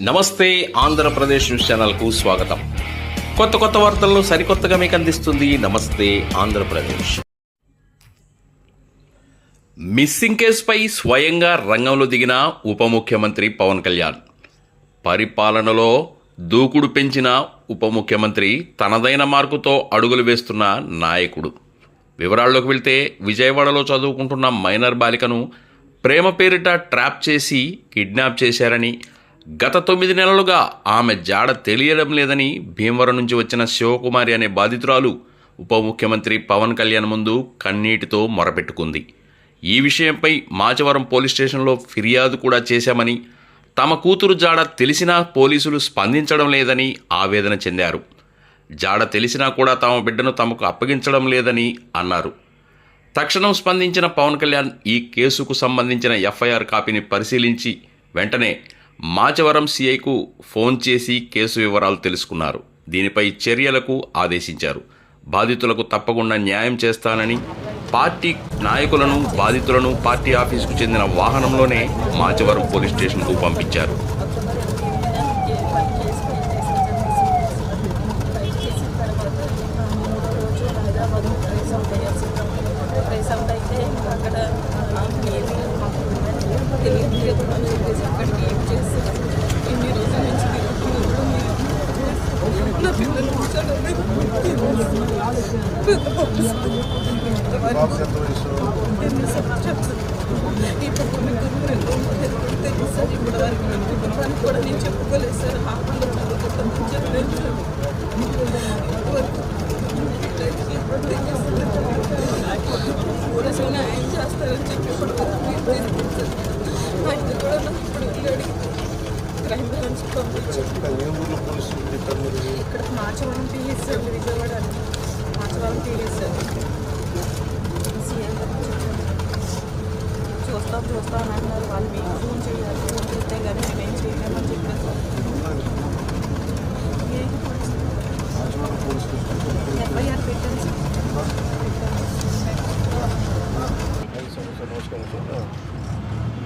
నమస్తే ఆంధ్రప్రదేశ్ న్యూస్ ఛానల్కు స్వాగతం. కొత్త కొత్త వార్తలను సరికొత్తగా మీకు అందిస్తుంది నమస్తే ఆంధ్రప్రదేశ్. మిస్సింగ్ కేసుపై స్వయంగా రంగంలో దిగిన ఉప ముఖ్యమంత్రి పవన్ కళ్యాణ్. పరిపాలనలో దూకుడు పెంచిన ఉప ముఖ్యమంత్రి తనదైన మార్కుతో అడుగులు వేస్తున్న నాయకుడు. వివరాల్లోకి వెళ్తే విజయవాడలో చదువుకుంటున్న మైనర్ బాలికను ప్రేమ పేరిట ట్రాప్ చేసి కిడ్నాప్ చేశారని గత తొమ్మిది నెలలుగా ఆమె జాడ తెలియడం లేదని భీమవరం నుంచి వచ్చిన శివకుమారి అనే బాధితురాలు ఉప ముఖ్యమంత్రి పవన్ కళ్యాణ్ ముందు కన్నీటితో మొరపెట్టుకుంది. ఈ విషయంపై మాచవరం పోలీస్ స్టేషన్లో ఫిర్యాదు కూడా చేశామని తమ కూతురు జాడ తెలిసినా పోలీసులు స్పందించడం లేదని ఆవేదన చెందారు. జాడ తెలిసినా కూడా తమ బిడ్డను తమకు అప్పగించడం లేదని అన్నారు. తక్షణం స్పందించిన పవన్ కళ్యాణ్ ఈ కేసుకు సంబంధించిన ఎఫ్ఐఆర్ కాపీని పరిశీలించి వెంటనే మాచవరం సీఐకు ఫోన్ చేసి కేసు వివరాలు తెలుసుకున్నారు. దీనిపై చర్యలకు ఆదేశించారు. బాధితులకు తప్పకుండా న్యాయం చేస్తానని పార్టీ నాయకులను బాధితులను పార్టీ ఆఫీసుకు చెందిన వాహనంలోనే మాచవరం పోలీస్ స్టేషన్కు పంపించారు. తెలియదు అని చెప్పేసి అక్కడికి ఏం చేసి ఇన్ని రోజుల నుంచి తిరుగుతున్నప్పుడు నా పిల్లలు కూర్చోడానికి ఎన్ని సంవత్సరాలు ఈ పక్కన తెలుసు సార్ ఇప్పటి వరకు నా కుటుంబానికి కూడా నేను చెప్పుకోలేదు సార్ హాస్పిటల్లో చదువుకుంటాను చెప్పలేదు ఆయన కూడా నాకు ఇప్పుడు వెళ్ళాడు క్రైమ్ బ్రాంచ్ పంపించి ఇక్కడ Machavaram PS sir Vijayawada Machavaram PS sir CM గారు చూస్తాం చూస్తాం అని అన్నారు వాళ్ళు మీకు ఫోన్ చేయాలి ఫోన్ చేస్తే కానీ మేమేం చేయలేమని చెప్పారు ఏం ఎఫ్ఐఆర్ పెట్టాను సార్ ఐదు సంవత్సరాలు నమస్కారం సార్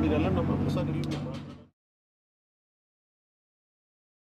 మీరు వెళ్ళండి అమ్మా ఒకసారి వెళ్ళి మీరు మాట్లాడండి.